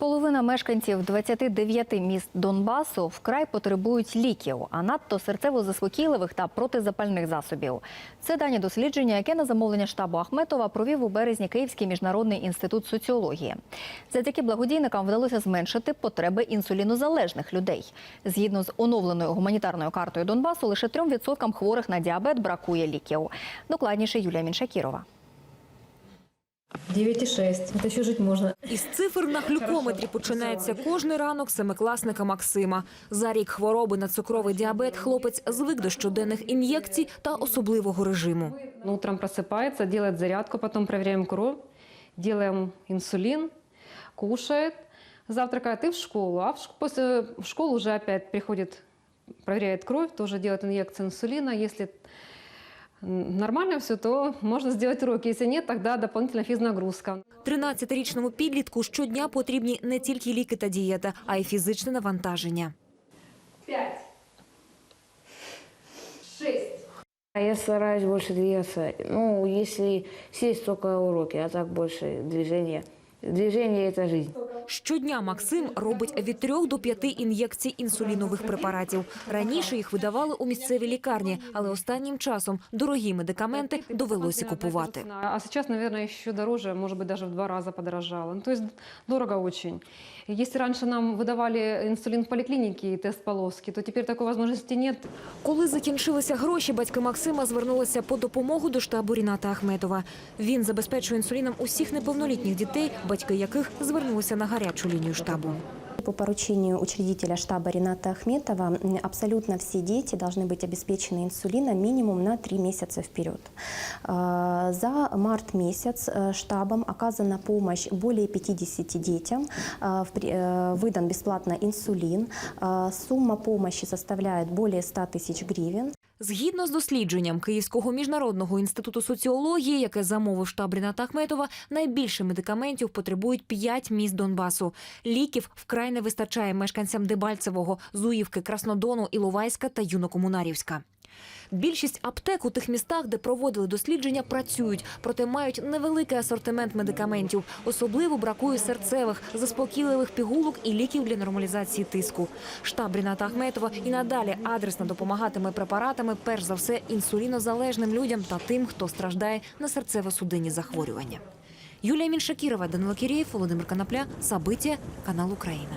Половина мешканців 29 міст Донбасу вкрай потребують ліків, а надто серцево-заспокійливих та протизапальних засобів. Це дані дослідження, яке на замовлення штабу Ахметова провів у березні Київський міжнародний інститут соціології. Завдяки благодійникам вдалося зменшити потреби інсулінозалежних людей. Згідно з оновленою гуманітарною картою Донбасу, лише 3% хворих на діабет бракує ліків. Докладніше Юлія Міншакірова. 9,6. Это еще жить можно. Із цифр на глюкометрі починається кожний ранок семикласника Максима. За рік хвороби на цукровий діабет хлопець звик до щоденних ін'єкцій та особливого режиму. Он утром просыпается, делает зарядку, потом проверяем кровь, делаем инсулин, кушает, завтракает и в школу. А в ш- после в школу уже опять приходит, проверяет кровь, тоже делает инъекцию инсулина. Если м, нормально все, то можно сделать уроки. Если нет, тогда дополнительная физнагрузка. 13-річному підлітку щодня потрібні не тільки ліки та дієта, а й фізичне навантаження. А Я стараюсь больше двигаться. Ну, если сесть только уроки, а так больше движения. Движение – это жизнь. Щодня Максим робить від 3 до 5 ін'єкцій інсулінових препаратів. Раніше їх видавали у місцевій лікарні, але останнім часом дорогі медикаменти довелося купувати. А сейчас, наверное, еще дороже, может быть, даже в два раза подорожало. Ну, то есть дорого очень. И Если раньше нам выдавали инсулин в поликлинике и тест полоски, то теперь такой возможности нет. Коли закінчилися гроші, батьки Максима звернулися по допомогу до штабу Ріната Ахметова. Він забезпечує інсуліном усіх неповнолітніх дітей, батьки яких звернулися на гарячу лінію штабу. По поручению учредителя штаба Рената Ахметова абсолютно все дети должны быть обеспечены инсулином минимум на три месяца вперед. А, За март месяц э, штабом оказана помощь более 50 детям. А, э, Выдан бесплатно инсулин. А, Сумма помощи составляет более 100 тысяч гривен. Згідно з дослідженням Київського міжнародного інституту соціології, яке замовив штаб Ріната Ахметова, найбільше медикаментів потребують п'ять міст Донбасу. Ліків вкрай не вистачає мешканцям Дебальцевого, Зуївки, Краснодону, Іловайська та Юнокомунарівська. Більшість аптек у тих містах, де проводили дослідження, працюють, проте мають невеликий асортимент медикаментів. Особливо бракує серцевих, заспокійливих пігулок і ліків для нормалізації тиску. Штаб Ріната Ахметова і надалі адресно допомагатиме препаратами, перш за все, інсулінозалежним людям та тим, хто страждає на серцево-судинні захворювання. Юлія Міншакірова, Данило Кірєєв, Володимир Канапля, Сабиття, канал Україна.